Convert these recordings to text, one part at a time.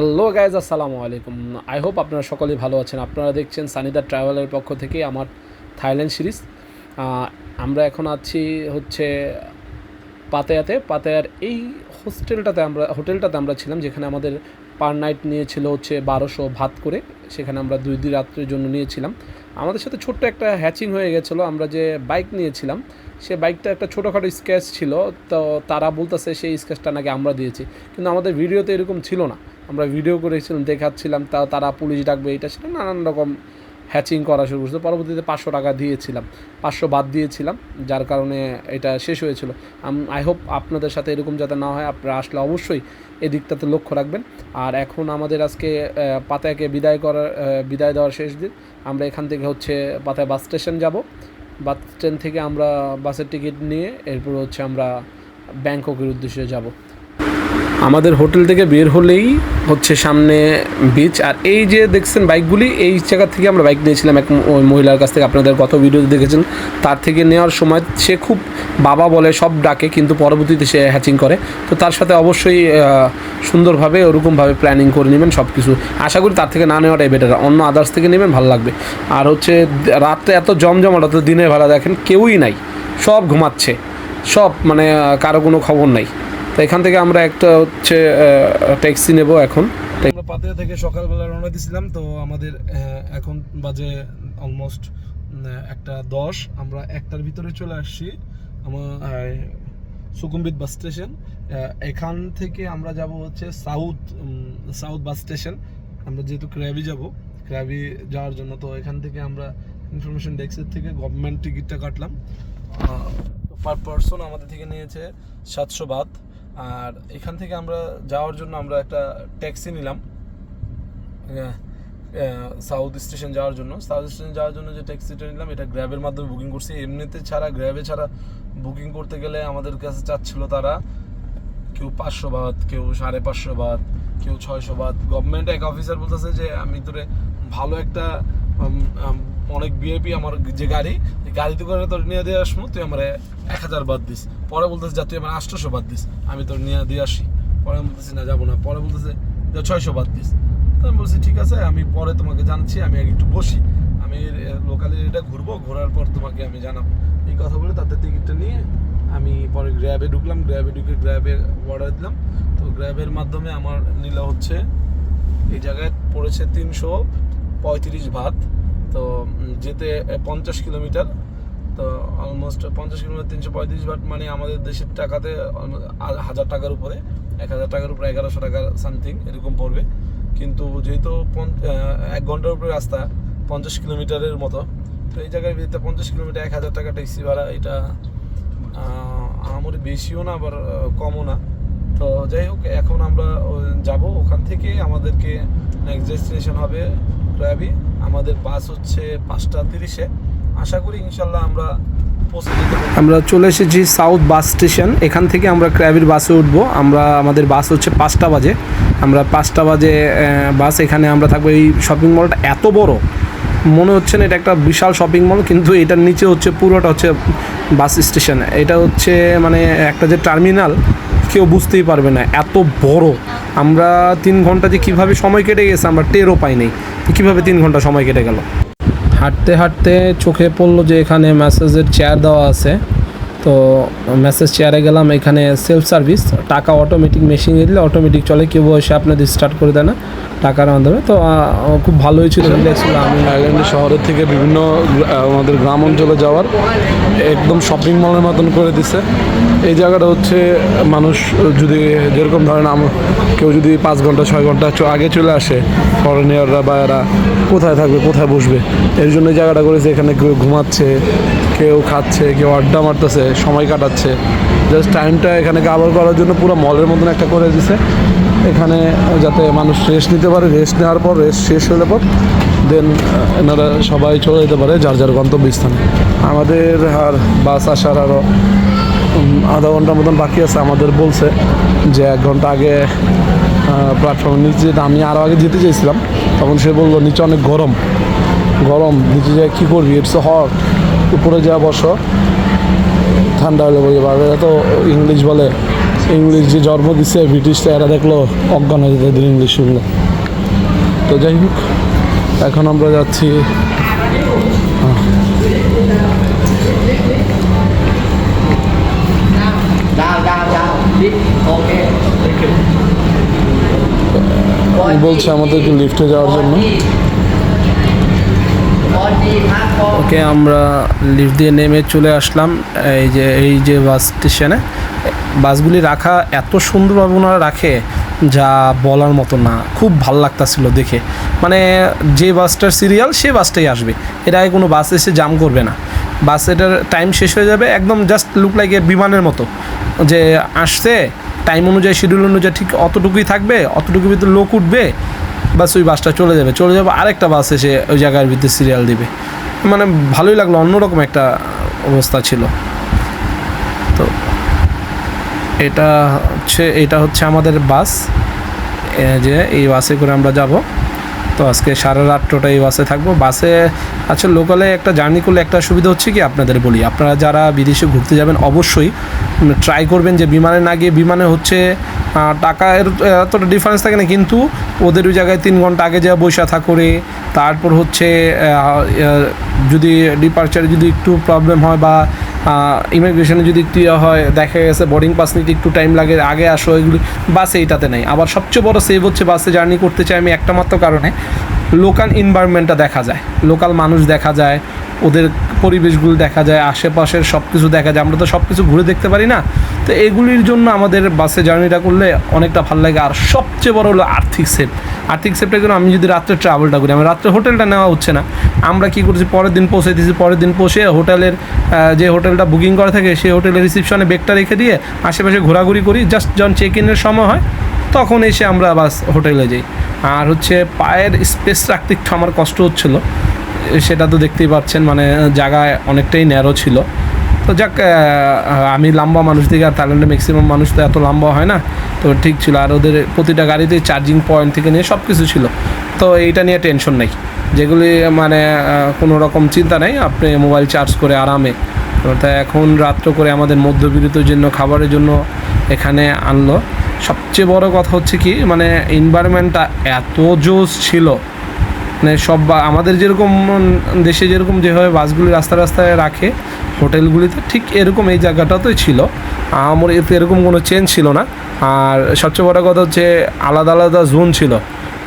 Hello guys আসসালামু আলাইকুম। I hope আপনারা সকলেই ভালো আছেন। আপনারা দেখছেন সানিদা ট্রাভেলের পক্ষ থেকে আমার থাইল্যান্ড সিরিজ। আমরা এখন আছি হচ্ছে পাতায়াতে। পাতায়ার এই হোস্টেলটাতে আমরা, হোটেলটাতে আমরা ছিলাম, যেখানে আমাদের পার নাইট নিয়েছিল হচ্ছে বারোশো ভাত করে। সেখানে আমরা দুই দিন রাত্রের জন্য নিয়েছিলাম। আমাদের সাথে ছোট্ট একটা হ্যাচিং হয়ে গেছিল। আমরা যে বাইক নিয়েছিলাম, সে বাইকটা একটা ছোটোখাটো স্ক্র্যাচ ছিল। তো তারা বলতেছে সেই স্ক্র্যাচটা নাকি আমরা দিয়েছি। কিন্তু আমাদের ভিডিওতে এরকম ছিল না। আমরা ভিডিও করেছিলাম দেখাচ্ছিলাম তা তারা পুলিশ ডাকবে এটা ছিল নানান রকম হ্যাচিং করা শুরু করছে। পরবর্তীতে পাঁচশো টাকা দিয়েছিলাম পাঁচশো বাদ দিয়েছিলাম যার কারণে এটা শেষ হয়েছিল। আই হোপ আপনাদের সাথে এরকম যাতে না হয় আপনারা আসলে অবশ্যই এই দিকটাতে লক্ষ্য রাখবেন। আর এখন আমাদের আজকে আহ, পাতায়াকে বিদায় করার বিদায় দেওয়ার শেষ দিন। আমরা এখান থেকে হচ্ছে পাতায় বাস স্টেশন যাব। বাস স্ট্যান্ড থেকে আমরা বাসের টিকিট নিয়ে এরপর হচ্ছে আমরা ব্যাংককের উদ্দেশ্যে যাব। আমাদের হোটেল থেকে বের হলেই হচ্ছে সামনে বিচ আর এই যে দেখছেন বাইকগুলি, এই জায়গা থেকে আমরা বাইক নিয়েছিলাম এক ওই মহিলার কাছ থেকে। আপনাদের গত ভিডিওতে দেখেছেন, তার থেকে নেওয়ার সময় সে খুব বাবা বলে সব ডাকে, কিন্তু পরবর্তীতে সে হ্যাচিং করে। তো তার সাথে অবশ্যই সুন্দরভাবে, ওরকমভাবে প্ল্যানিং করে নেবেন সব কিছু আশা করি তার থেকে না নেওয়াটাই বেটার অন্য আদার্স থেকে নেবেন, ভালো লাগবে। আর হচ্ছে রাত্রে এত জমজমাট অত দিনের বেলা দেখেন কেউই নাই। সব ঘুমাচ্ছে। সব মানে কারও কোনো খবর নাই। তো এখান থেকে আমরা একটা হচ্ছে ট্যাক্সি নেব এখন। আমরা পাতিয়া থেকে সকালবেলা রওনা দিছিলাম, তো আমাদের এখন বাজে অলমোস্ট একটা দশ। আমরা একটার ভিতরে চলে আসছি, আমার সুকুম্বিত বাস স্টেশন। এখান থেকে আমরা যাব হচ্ছে সাউথ সাউথ বাস স্টেশন। আমরা যেহেতু ক্র্যাবি যাব, ক্র্যাবি যাওয়ার জন্য, তো এখান থেকে আমরা ইনফরমেশন ডেস্কের থেকে গভর্নমেন্ট টিকিটটা কাটলাম। পার পারসন আমাদের থেকে নিয়েছে সাতশো বাদ আর এখান থেকে আমরা যাওয়ার জন্য আমরা একটা ট্যাক্সি নিলাম। সাউথ স্টেশন যাওয়ার জন্য। সাউথ স্টেশন যাওয়ার জন্য যে ট্যাক্সিটা নিলাম, এটা গ্র্যাবের মাধ্যমে বুকিং করছি। এমনিতে ছাড়া গ্র্যাবে ছাড়া বুকিং করতে গেলে আমাদের কাছে চাচ্ছিল তারা কেউ পাঁচশো বাদ, কেউ সাড়ে পাঁচশো বাদ, কেউ ছয়শো বাদ। গভর্নমেন্ট এক অফিসার বলতেছে যে, আমি তোরে ভালো একটা অনেক বিআইপি আমার যে গাড়ি গাড়িতে করে তোর নিয়ে দিয়ে আসব, তুই আমার এক হাজার বাদ দিস। পরে বলতেছে, যা, তুই আমার আটশোশো বাদ দিস, আমি তোর নিয়ে দিয়ে আসি। পরে বলতেছি, না, যাব না। পরে বলতেছে, যে, ছয়শো বাদ দিস। তো আমি বলছি, ঠিক আছে, আমি পরে তোমাকে জানাচ্ছি, আমি একটু বসি। আমি লোকালি এটা ঘুরবো, ঘোরার পর তোমাকে আমি জানাব। এই কথা বলে তাদের টিকিটটা নিয়ে আমি পরে গ্র্যাবে ঢুকলাম। গ্র্যাবে ঢুকে গ্র্যাবে অর্ডার দিলাম। তো গ্র্যাবের মাধ্যমে আমার নিল হচ্ছে, এই জায়গায় পড়েছে তিনশো পঁয়ত্রিশ ভাত তো যেতে পঞ্চাশ কিলোমিটার। তো অলমোস্ট পঞ্চাশ কিলোমিটার, তিনশো পঁয়ত্রিশ ভাট মানে আমাদের দেশের টাকাতে হাজার টাকার উপরে। এক হাজার টাকার উপরে এগারোশো টাকা সামথিং এরকম পড়বে। কিন্তু যেহেতু এক ঘণ্টার উপরে রাস্তা, পঞ্চাশ কিলোমিটারের মতো, তো এই জায়গায় যেতে পঞ্চাশ কিলোমিটার এক হাজার টাকা ট্যাক্সি ভাড়া, এটা আমার বেশিও না, আবার কমও না। তো যাই হোক, এখন আমরা যাব। ওখান থেকে আমাদেরকে নেক্সট ডেস্টিনেশন হবে ক্র্যাবি আমাদের বাস হচ্ছে পাঁচটা তিরিশে। আশা করি ইনশাল্লাহ আমরা আমরা চলে এসেছি সাউথ বাস স্টেশন। এখান থেকে আমরা ক্র্যাবির বাসে উঠব। আমরা, আমাদের বাস হচ্ছে পাঁচটা বাজে। আমরা পাঁচটা বাজে বাস এখানে আমরা থাকব। এই শপিং মলটা এত বড়। মনে হচ্ছে না এটা একটা বিশাল শপিং মল কিন্তু এটার নিচে হচ্ছে, পুরোটা হচ্ছে বাস স্টেশন। এটা হচ্ছে মানে একটা যে টার্মিনাল কেউ বুঝতেই পারবে না, এত বড়। আমরা তিন ঘণ্টা যে কীভাবে সময় কেটে গেছে, আমরা টেরও পাই নাই কীভাবে তিন ঘণ্টা সময় কেটে গেল। হাঁটতে হাঁটতে চোখে পড়ল যে এখানে ম্যাসেজের চেয়ার দেওয়া আছে। তো মেসেজ চেয়ারে গেলাম, এখানে সেলফ সার্ভিস টাকা অটোমেটিক মেশিনে দিলে অটোমেটিক চলে, কেউ এসে আপনাদের স্টার্ট করে দেয় না। টাকার মাধ্যমে। তো খুব ভালোই ছিল রিল্যাক্স আমি থাইল্যান্ডের শহরের থেকে বিভিন্ন আমাদের গ্রাম অঞ্চলে যাওয়ার একদম শপিং মলের মতন করে দিছে। এই জায়গাটা হচ্ছে মানুষ যদি যেরকম ধরেন কেউ যদি পাঁচ ঘণ্টা, ছয় ঘণ্টা আগে চলে আসে ফরেনিয়াররা বা এরা কোথায় থাকবে, কোথায় বসবে? এর জন্য জায়গাটা করেছে, এখানে কেউ ঘুমাচ্ছে, কেউ খাচ্ছে, কেউ আড্ডা মারতেছে, সময় কাটাচ্ছে। জাস্ট টাইমটা এখানে কাভার করার জন্য পুরো মলের মতন একটা করে দিছে। এখানে যাতে মানুষ রেস্ট নিতে পারে রেস্ট নেওয়ার পর রেস্ট শেষ হলে পর দেন এনারা সবাই চলে যেতে পারে যার যার গন্তব্যস্থানে। আমাদের আর বাস আসার আরও আধা ঘণ্টার মতন বাকি আছে। আমাদের বলছে যে এক ঘণ্টা আগে প্ল্যাটফর্মের নিচে যেতে, আমি আরও আগে যেতে চাইছিলাম। তখন সে বলল, নিচে অনেক গরম। গরম, নিচে যায় কী করবি? ইটস হট উপরে যা বসো, ঠান্ডা হলে বলতে পারবে তো ইংলিশ বলে ইংলিশ যে জন্ম দিছে ব্রিটিশরা, এরা দেখল অজ্ঞান হয়ে যেতে ইংলিশ শুনলো তো যাই হোক, এখন আমরা যাচ্ছি. বলছে আমাদেরকে লিফটে যাওয়ার জন্য. ওকে, আমরা লিফট দিয়ে নেমে চলে আসলাম, এই যে এই যে বাস স্টেশনে বাসগুলি রাখা এত সুন্দরভাবে ওনারা রাখে যা বলার মতো না। খুব ভালো লাগতাছিল দেখে। মানে যে বাসটার সিরিয়াল সে বাসটাই আসবে। এর আগে কোনো বাস এসে জাম করবে না। বাস এটার টাইম শেষ হয়ে যাবে একদম জাস্ট লুক লাইক বিমানের মতো। যে আসছে টাইম অনুযায়ী শিডিউল অনুযায়ী ঠিক অতটুকুই থাকবে, অতটুকুর ভিতরে লোক উঠবে বাস ওই বাসটা চলে যাবে। চলে যাবে আরেকটা বাস এসে ওই জায়গার ভিতরে সিরিয়াল দিবে। মানে ভালোই লাগল, অন্যরকম একটা অবস্থা ছিল। এটা হচ্ছে এটা হচ্ছে আমাদের বাস। যে এই বাসে করে আমরা যাব। তো আজকে সারা রাত টোটা এই বাসে থাকব। বাসে আচ্ছা লোকালে একটা জার্নি করলে একটা সুবিধা হচ্ছে কি আপনাদের বলি? আপনারা যারা বিদেশে ঘুরতে যাবেন অবশ্যই ট্রাই করবেন যে বিমানে না গিয়ে বিমানে হচ্ছে আহ, টাকা এর এতটা ডিফারেন্স থাকে না। কিন্তু ওদের ওই জায়গায় তিন ঘণ্টা আগে যা বৈশা করে তারপর হচ্ছে যদি ডিপার্চারে যদি একটু প্রবলেম হয় বা ইমিগ্রেশনে যদি একটু ইয়ে হয়, দেখা গেছে বোর্ডিং পাস নিতে একটু টাইম লাগে, আগে আসো, এগুলি বাসে এইটাতে নেই। আবার সবচেয়ে বড় সেভ হচ্ছে বাসে জার্নি করতে চাই আমি একটা মাত্র কারণে লোকাল এনভায়রনমেন্টটা দেখা যায় লোকাল মানুষ দেখা যায়, ওদের পরিবেশগুলো দেখা যায়, আশেপাশের সব কিছু দেখা যায়। আমরা তো সব কিছু ঘুরে দেখতে পারি না। তো এগুলির জন্য আমাদের বাসে জার্নিটা করলে অনেকটা ভালো লাগে। আর সবচেয়ে বড় হলো আর্থিক সেভ আর্থিক সেভটা কিন্তু আমি যদি রাত্রে ট্রাভেলটা করি আমি রাত্রে হোটেলটা নেওয়া হচ্ছে না। আমরা কি করছি? পরের দিন পৌঁছে দিয়েছি পরের দিন পৌঁছে হোটেলের যে হোটেলটা বুকিং করা থাকে, সেই হোটেলের রিসিপশনে ব্যাগটা রেখে দিয়ে আশেপাশে ঘোরাঘুরি করি। জাস্ট যখন চেক ইনের সময় হয়, তখন এসে আমরা বাস হোটেলে যাই। আর হচ্ছে পায়ের স্পেস রাখতে একটু আমার কষ্ট হচ্ছিল। সেটা তো দেখতেই পাচ্ছেন মানে জায়গায় অনেকটাই ন্যারো ছিল। তো যাক আমি লম্বা মানুষ দিকে আর থাইল্যান্ডে ম্যাক্সিমাম মানুষ তো এত লম্বা হয় না, তো ঠিক ছিল। আর ওদের প্রতিটা গাড়িতে চার্জিং পয়েন্ট থেকে নিয়ে সব কিছু ছিল। তো এইটা নিয়ে টেনশন নেই। যেগুলি মানে কোনো রকম চিন্তা নেই, আপনি মোবাইল চার্জ করে আরামে। তো এখন রাত্র করে আমাদের মধ্যবিত্তের জন্য, খাবারের জন্য এখানে আনলো। সবচেয়ে বড় কথা হচ্ছে কি মানে এনভায়রনমেন্টটা এত জোস ছিল। মানে সব আমাদের যেরকম দেশে যেরকম যেভাবে বাসগুলি রাস্তা রাস্তায় রাখে, হোটেলগুলিতে ঠিক এরকম এই জায়গাটাতেই ছিল। আমার এতে এরকম কোনো চেঞ্জ ছিল না। আর সবচেয়ে বড় কথা হচ্ছে আলাদা আলাদা জোন ছিল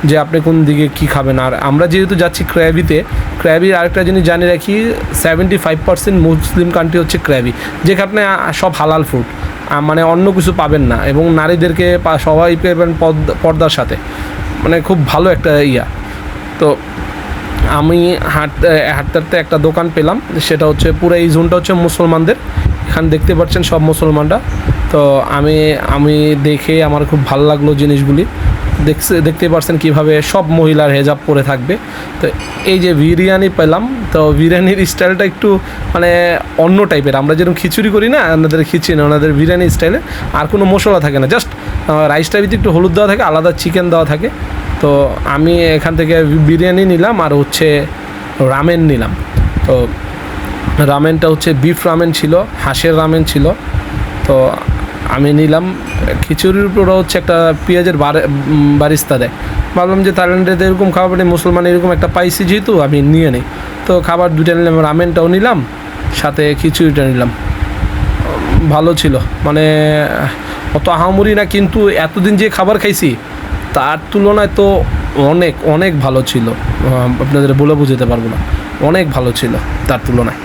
যে আপনি কোন দিকে কী খাবেন। আর আমরা যেহেতু যাচ্ছি ক্র্যাবিতে, ক্র্যাবির আরেকটা জিনিস জানি রাখি seventy five percent Muslim country হচ্ছে ক্র্যাবি, যেখানে সব হালাল ফুড মানে অন্য কিছু পাবেন না। এবং নারীদেরকে সবাই পেবেন পর্দা- পর্দার সাথে। মানে খুব ভালো একটা ইয়া। তো আমি হাঁটতে হাঁটতে একটা দোকান পেলাম, সেটা হচ্ছে পুরো এই জোনটা হচ্ছে মুসলমানদের। এখানে দেখতে পাচ্ছেন সব মুসলমানরা। তো আমি আমি দেখে আমার খুব ভালো লাগল জিনিসগুলি। দেখছে, দেখতে পাচ্ছেন কীভাবে সব মহিলার হেজাব পরে থাকবে। তো এই যে বিরিয়ানি পেলাম, তো বিরিয়ানির স্টাইলটা একটু মানে অন্য টাইপের। আমরা যেরকম খিচুড়ি করি না ওনাদের খিচুড়ি না ওনাদের বিরিয়ানি স্টাইলে আর কোনো মশলা থাকে না। জাস্ট রাইসটার ভিতরে একটু হলুদ দেওয়া থাকে, আলাদা চিকেন দেওয়া থাকে। তো আমি এখান থেকে বিরিয়ানি নিলাম আর হচ্ছে রামেন নিলাম। তো রামেনটা হচ্ছে বিফ রামেন ছিল, হাঁসের রামেন ছিল। তো আমি নিলাম, খিচুড়ির উপর হচ্ছে একটা পেঁয়াজের বারে- বারিস্তা দেয়। ভাবলাম যে থাইল্যান্ডে এরকম খাবার নেই, মুসলমান এরকম একটা পাইছি যেহেতু, আমি নিয়ে নিই। তো খাবার দুটা নিলাম, রামেনটাও নিলাম, সাথে খিচুড়িটা নিলাম। ভালো ছিল মানে অত আহামরি না, কিন্তু এতদিন যে খাবার খাইছি তার তুলনায় তো অনেক অনেক ভালো ছিল। আপনাদের বলে বুঝতে পারব না। অনেক ভালো ছিল তার তুলনায়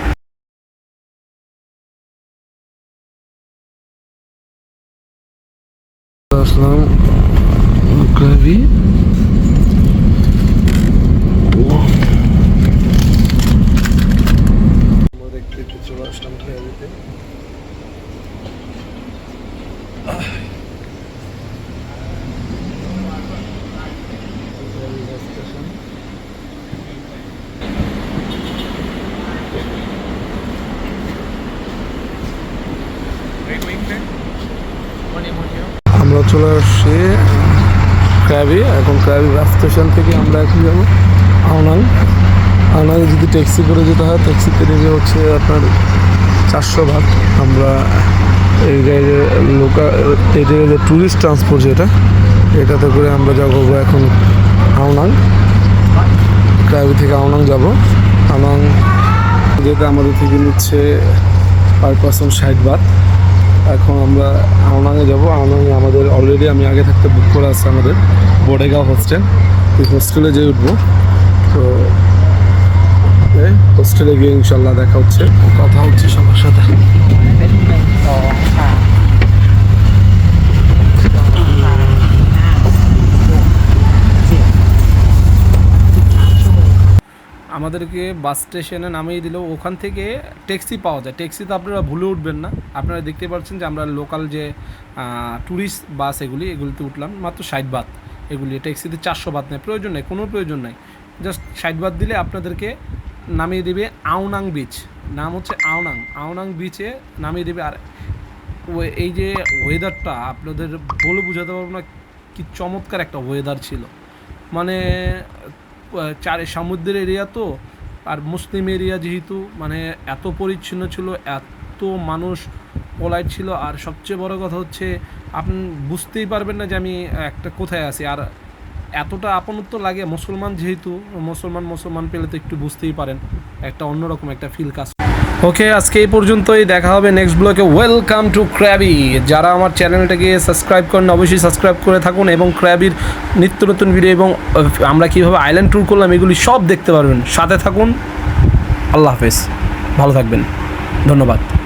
আসলাম গ্রাভি দেখতে একটু চলে আসলাম গ্রাভিতে আমরা চলে আসছি ক্র্যাবি এখন ক্র্যাবি বাস স্টেশন থেকে আমরা এখন যাব আওনাং আওনাং যদি ট্যাক্সি করে যেতে হয়, ট্যাক্সিতে নেবে হচ্ছে আপনার চারশো ভাগ। আমরা এই যে লোকাল এই যে ট্যুরিস্ট ট্রান্সপোর্ট যেটা, এটাতে করে আমরা যাব এখন আওনাং ক্রাইবি থেকে আওনাং যাব। আওনাং যেটা আমাদের থেকে নিচ্ছে পার পার্সন ষাট বাদ। এখন আমরা আওনাঙে যাব। আওনাঙে আমাদের অলরেডি আমি আগে থাকতে বুক করা আছে আমাদের বোডেগাঁও হোস্টেল ওই হোস্টেলে যেয়ে উঠবো। তো হোস্টেলে গিয়ে ইনশাল্লাহ দেখা হচ্ছে। কথা হচ্ছে সবার সাথে। আমাদেরকে বাস স্টেশনে নামিয়ে দিল। ওখান থেকে ট্যাক্সি পাওয়া যায়। ট্যাক্সিতে আপনারা ভুলে উঠবেন না। আপনারা দেখতে পাচ্ছেন যে আমরা লোকাল যে ট্যুরিস্ট বাস এগুলি, এগুলিতে উঠলাম। মাত্র ষাট বাত এগুলি ট্যাক্সিতে চারশো বাত নেই। প্রয়োজন নেই, কোনো প্রয়োজন নেই। জাস্ট ষাট বাত দিলে আপনাদেরকে নামিয়ে দেবে আওনাং বিচ নাম হচ্ছে আওনাং। আওনাং বিচে নামিয়ে দেবে। আর এই যে ওয়েদারটা আপনাদের বলে বোঝাতে পারব না কি চমৎকার একটা ওয়েদার ছিল। মানে চারে সমুদ্রের এরিয়া তো, আর মুসলিম এরিয়া যেহেতু মানে এত পরিচ্ছন্ন ছিল, এত মানুষ পোলাইট ছিল, আর সবচেয়ে বড় কথা হচ্ছে, আপনি বুঝতেই পারবেন না যে আমি একটা কোথায় আছি। আর এতটা আপনত্ব লাগে মুসলমান যেহেতু, মুসলমান মুসলমান পেলে তো একটু বুঝতেই পারেন, একটা অন্যরকম একটা ফিল কাজ ওকে, আজকে এই পর্যন্তই, দেখা হবে নেক্সট ব্লকে ওয়েলকাম টু ক্র্যাবি যারা আমার চ্যানেলটাকে সাবস্ক্রাইব করেন, অবশ্যই সাবস্ক্রাইব করে থাকুন এবং ক্র্যাবির নিত্য নতুন ভিডিও এবং আমরা কীভাবে আইল্যান্ড ট্যুর করলাম, এগুলি সব দেখতে পারবেন। সাথে থাকুন। আল্লাহ হাফেজ। ভালো থাকবেন। ধন্যবাদ।